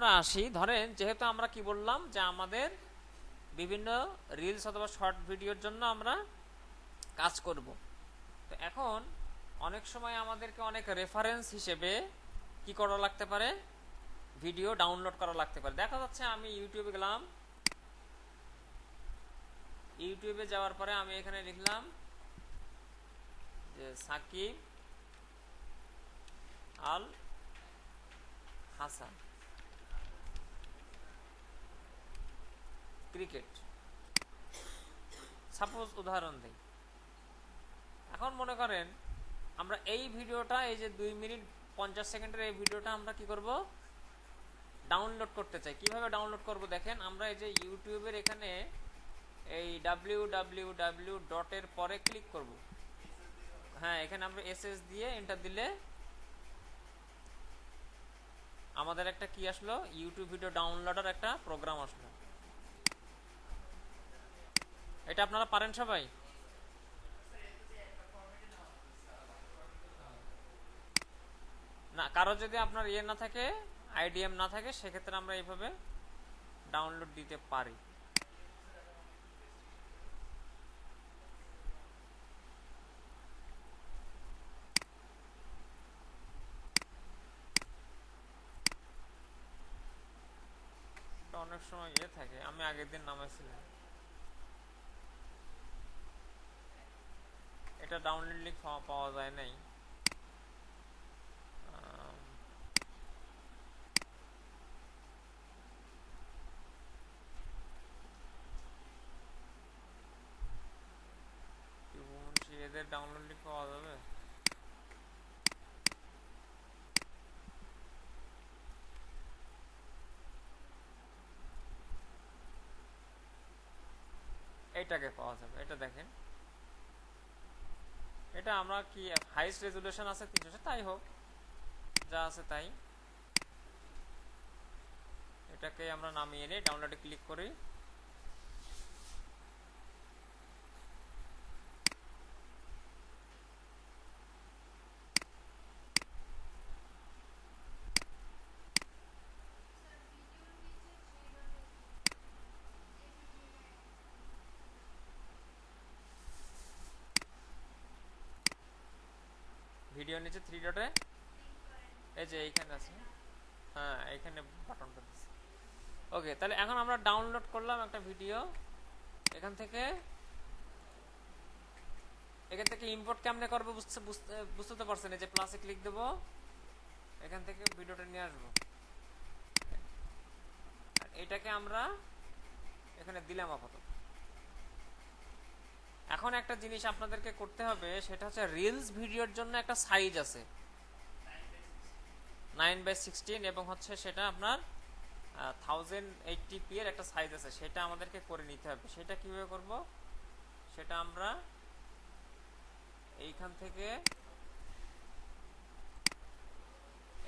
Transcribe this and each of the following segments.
আমরা আসি। ধরেন, যেহেতু আমরা কি বললাম যে আমাদের বিভিন্ন রিলস অথবা শর্ট ভিডিওর জন্য আমরা কাজ করব। তো এখন অনেক সময় আমাদেরকে অনেক রেফারেন্স হিসেবে কি করা লাগতে পারে? ভিডিও ডাউনলোড করা লাগতে পারে। দেখা যাচ্ছে আমি ইউটিউবে গেলাম। ইউটিউবে যাওয়ার পরে আমি এখানে লিখলাম যে সাকিব আল হাসান। ক্রিকেট। সাপোজ উদাহরণ দিই। এখন মনে করেন আমরা এই ভিডিওটা, এই যে দুই মিনিট পঞ্চাশ সেকেন্ডের এই ভিডিওটা আমরা কি করব? ডাউনলোড করতে চাই। কীভাবে ডাউনলোড করব দেখেন, আমরা এই যে ইউটিউবের এখানে এই ডাব্লিউ ডাব্লিউ ডাব্লিউ ডটের পরে ক্লিক করব। হ্যাঁ এখানে আমরা এস এস দিয়ে এন্টার দিলে আমাদের একটা কি আসলো? ইউটিউব ভিডিও ডাউনলোডের একটা প্রোগ্রাম আসলো। এটা আপনারা পারেন সবাই? না, কারও যদি আপনার ইয়ে না থাকে আইডিএম না থাকে, সেক্ষেত্রে আমরা এইভাবে ডাউনলোড দিতে পারি। অনেক সময় ইয়ে থাকে, আমি আগের দিন নামাইছিলাম। এটা ডাউনলোড লিঙ্ক পাওয়া যায় নাই। এদের ডাউনলোড লিঙ্ক পাওয়া যাবে? এইটাকে পাওয়া যাবে, এটা দেখেন। এটা আমরা কি হাইস্ট রেজুলেশন আছে তিনশো তাই হোক, যা আছে তাই। এটাকে আমরা নামিয়ে নিই ডাউনলোডে ক্লিক করি। ভিডিও নিচে থ্রি ডটে এই যে এইখানে আছে। হ্যাঁ এইখানে বাটনটা দিচ্ছি ওকে তাহলে এখন আমরা ডাউনলোড করলাম একটা ভিডিও এখান থেকে এখান থেকে ইম্পোর্ট কেমনে করব বুঝতে বুঝতে বুঝতে তো পারছেন এই যে প্লাসে ক্লিক দেবো। এখান থেকে ভিডিওটা নিয়ে আসব। আর এটাকে আমরা এখানে দিলাম আপাতত। এখন একটা জিনিস আপনাদেরকে করতে হবে, সেটা হচ্ছে রিলস ভিডিওর জন্য একটা সাইজ আছে। নাইন বাই সিক্সটিন এবং হচ্ছে সেটা আপনার থাউজেন্ড এইটটি পি এর একটা সাইজ আছে, সেটা আমাদেরকে করে নিতে হবে। সেটা কীভাবে করব? সেটা আমরা এইখান থেকে,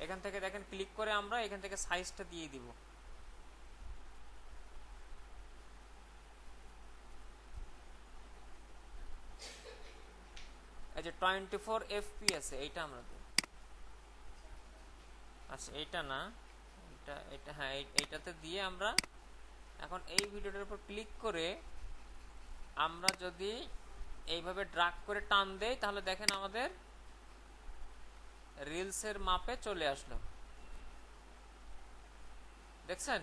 এখান থেকে দেখেন ক্লিক করে আমরা এখান থেকে সাইজটা দিয়ে দিব। এই যে টোয়েন্টি ফোর এফপিএস এইটা আমরা দিই আচ্ছা এইটা না এটা এটা হ্যাঁ এই- এইটাতে দিয়ে আমরা এখন এই ভিডিওটার উপর ক্লিক করে আমরা যদি এইভাবে ড্রাগ করে টান দেই, তাহলে দেখেন আমাদের রিলসের মাপে চলে আসলো। দেখছেন?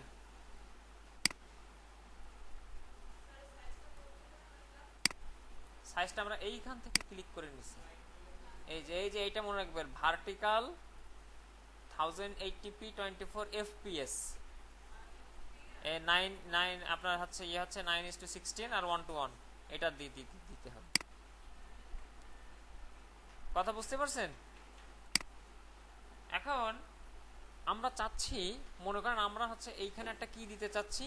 সাইজটা আমরা এইখান থেকে ক্লিক করে নিছি। এই যে এই যে এইটা মনে রাখবেন vertical thousand eighty P twenty four FPS nine nine আপনার হচ্ছে ইয়ে হচ্ছে নাইন ইস টু সিক্সটিন আর ওয়ান টু ওয়ান এটা দিতে হবে। কথা বুঝতে পারছেন? এখন আমরা চাচ্ছি, মনে করেন আমরা হচ্ছে এইখানে একটা কি দিতে চাচ্ছি?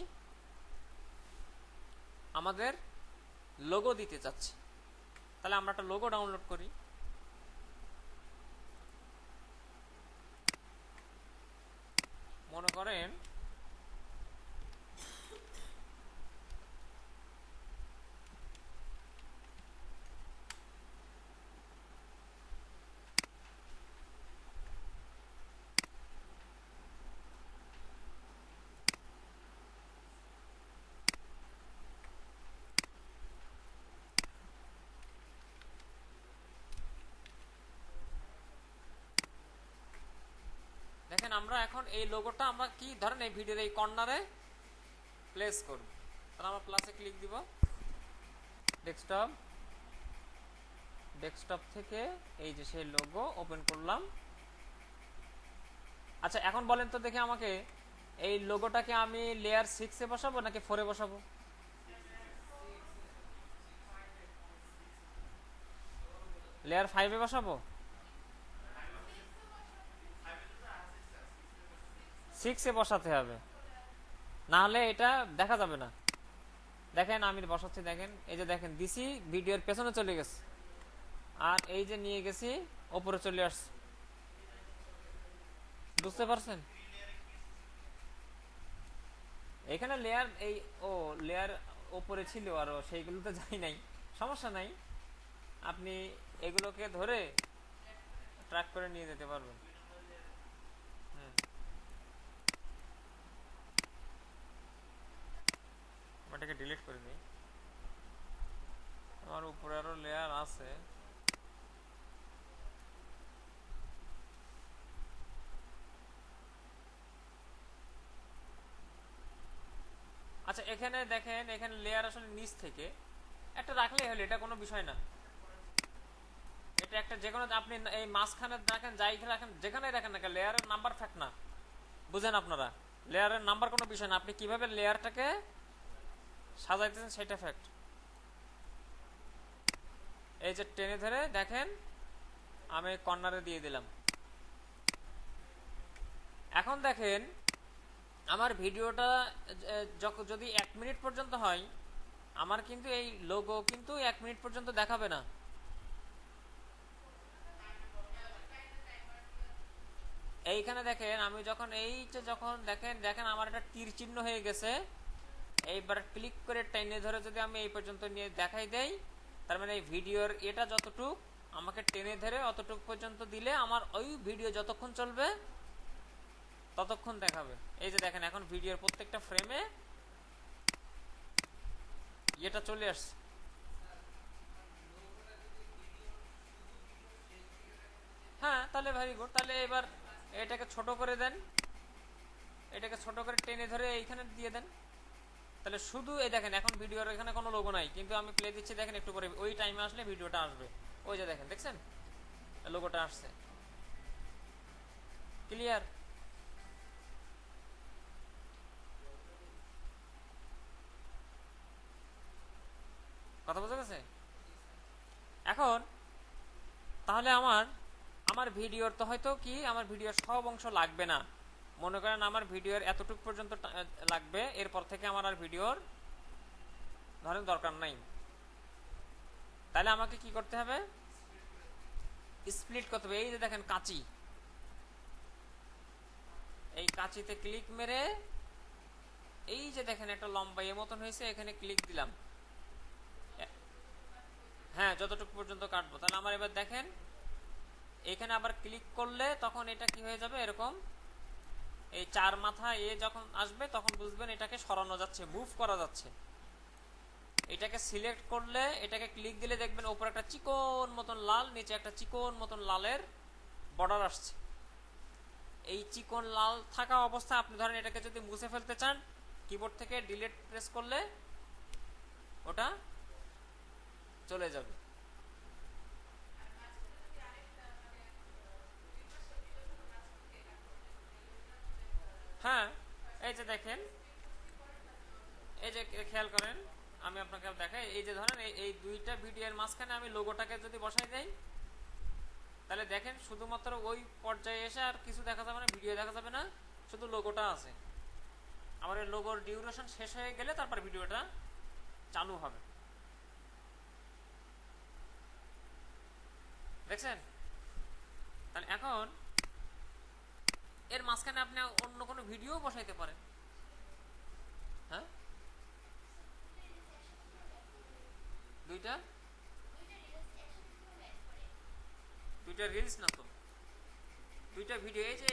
আমাদের লোগো দিতে চাচ্ছি। তাহলে আমরা একটা লোগো ডাউনলোড করি। মনে করেন এখন এই লোগোটা আমরা কি ধরেন এই ভিডিওর এই কর্নারে প্লেস করব। তাহলে আমরা প্লাসে ক্লিক দিব। ডেস্কটপ ডেস্কটপ থেকে এই যে সেই লোগো ওপেন করলাম। আচ্ছা এখন বলেন তো দেখে আমাকে এই লোগোটাকে আমি লেয়ার সিক্সে বসাবো নাকি ফোরে বসাবো? লেয়ার ফাইভে বসাবো? সিক্সে বসাতে হবে। না হলে এটা দেখা যাবে না। দেখেন আমি বসাচ্ছি, দেখেন। এই যে দেখেন, দিছি, ভিডিওর পেছনে চলে গেছে। আর এই যে নিয়ে গেছি, ওপরে চলে আসছে। বুঝতে পারছেন? এখানে লেয়ার এই, ও লেয়ার ওপরে ছিল আরও, সেইগুলো তো যাই নাই। সমস্যা নাই। আপনি এগুলোকে ধরে ট্র্যাক করে নিয়ে যেতে পারবেন হুম। আমি এটাকে ডিলিট করে দিই। আমার উপরে আরও লেয়ার আছে। আচ্ছা এখানে দেখেন, এখানে লেয়ার আসলে নিচ থেকে। একটা রাখলেই হলো, এটা কোনো বিষয় না। এটা একটা যে কোনো আপনি এই মাঝখানে রাখেন, যাই রাখেন যেখানে রাখেন না লেয়ারের নাম্বার ফ্যাক্ট না। বুঝেন আপনারা? লেয়ারের নাম্বার কোনো বিষয় না। আপনি কীভাবে লেয়ারটাকে সাজাইতেছেন সেটা ফ্যাক্ট এই যে টেনে ধরে দেখেন, আমি কর্নারে দিয়ে দিলাম। এখন দেখেন, আমার ভিডিওটা যদি এক মিনিট পর্যন্ত হয়, আমার কিন্তু এই লোগো কিন্তু এক মিনিট পর্যন্ত দেখাবে না। এইখানে দেখেন, আমি যখন এই যখন দেখেন দেখেন আমার একটা তীর চিহ্ন হয়ে গেছে। এইবার ক্লিক করে টেনে ধরে যদি আমি এই পর্যন্ত নিয়ে দেখাই দেই, তার মানে এই ভিডিওর এটা যতটুক, আমাকে টেনে ধরে অতটুক পর্যন্ত দিলে আমার ওই ভিডিও যতক্ষণ চলবে, ততক্ষণ দেখাবে। এই যে দেখেন, এখন ভিডিওর প্রত্যেকটা ফ্রেমে এটা চলে আসছে। হ্যাঁ তাহলে ভেরি গুড তাহলে এবার এটাকে ছোট করে দেন। এটাকে ছোট করে টেনে ধরে এইখানে দিয়ে দেন। তাহলে শুধু এই দেখেন, এখন ভিডিওর এখানে কোনো লোগো নাই, কিন্তু আমি প্লে দিচ্ছি, দেখেন একটু পরে, ওই টাইমে আসলে ভিডিওটা আসবে। ওই যে দেখেন, দেখছেন? লোগোটা আসছে। ক্লিয়ার কথা বোঝা গেছে? এখন, তাহলে আমার আমার ভিডিওর তো হয়তো কি, আমার ভিডিওর সব অংশ লাগবে না। মনে করেন আমার ভিডিওর এতটুক পর্যন্ত লাগবে, এরপর থেকে আমার আর ভিডিওর ধরেন দরকার নাই। তাহলে আমাকে কি করতে হবে? স্প্লিট করতে হবে। এই যে দেখেন কাঁচি। এই কাঁচিতে ক্লিক মেরে এই যে দেখেন একটা লম্বা এ মতন হয়েছে, এখানে ক্লিক দিলাম। হ্যাঁ যতটুকু পর্যন্ত কাটবো। তাহলে আমার এবার দেখেন, এখানে আবার ক্লিক করলে তখন এটা কি হয়ে যাবে? এরকম এই চার মাথা এ যখন আসবে, তখন বুঝবেন এটাকে সরানো যাচ্ছে মুভ করা যাচ্ছে। এটাকে সিলেক্ট করলে, এটাকে ক্লিক দিলে দেখবেন ওপরে একটা চিকন মতন লাল, নিচে একটা চিকন মতন লালের বর্ডার আসছে। এই চিকন লাল থাকা অবস্থা আপনি ধরেন এটাকে যদি মুছে ফেলতে চান কিবোর্ড থেকে ডিলেট প্রেস করলে ওটা চলে যাবে হ্যাঁ এই যে দেখেন, এই যে খেয়াল করেন, আমি আপনাকে দেখাই, এই যে ধরেন এই- দুইটা ভিডিওর মাঝখানে আমি লোগোটাকে যদি বসাই দেই, তাহলে দেখেন শুধুমাত্র ওই পর্যায়ে এসে আর কিছু দেখা যাবে না, ভিডিও দেখা যাবে না, শুধু লোগোটা আছে। আমার এই লোগোর ডিউরেশন শেষ হয়ে গেলে তারপর ভিডিওটা চালু হবে। দেখছেন? তাহলে এখন এর মাঝখানে আপনি অন্য কোনো ভিডিও বসাইতে পারেন হ্যাঁ দুইটা? দুইটা রিলস না তো? দুইটা ভিডিও এই যে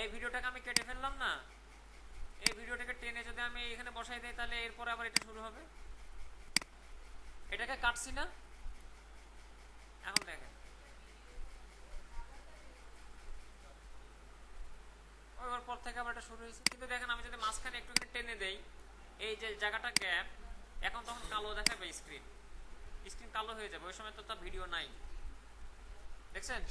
এই ভিডিওটাকে আমি কেটে ফেললাম না? এই ভিডিওটাকে টেনে যদি আমি এখানে বসাই দেই, তাহলে এরপরে আবার এটা শুরু হবে? এটাকে কাটছি না? এখন দেখেন। ওই ওর প্রেক্ষাপটটা শুরু হয়েছে। কিন্তু দেখেন, আমি যদি মাঝখানে একটুখানি টেনে দেই, এই যে জায়গাটা গ্যাপ এখন তখন কালো দেখাবে স্ক্রিন স্ক্রিন কালো হয়ে যাবে ওই সময় তো তার ভিডিও নাই। দেখছেন?